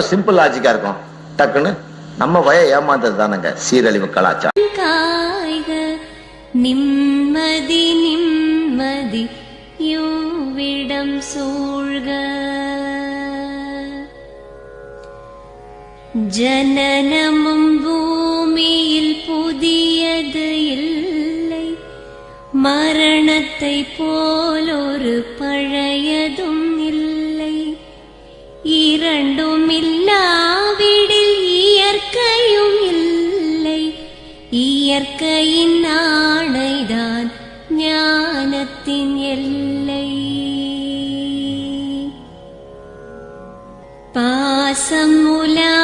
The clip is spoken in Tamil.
சிம்பிள் லாஜிக்கா இருக்கும். டக்குன்னு நம்ம வய ஏமாந்தது தானங்க சீரழிவு கலாச்சாரம். நிம்மதி நிம்மதி யோவிடம் சூழ்க. ஜனனமும் பூமியில் புதியது இல்லை. மரணத்தை போலொரு இரண்டுமில்லாவிடில் இயற்கையும் இல்லை இயற்கையின் ஆணைதான் ஞானத்தின் எல்லை பாசம் முலா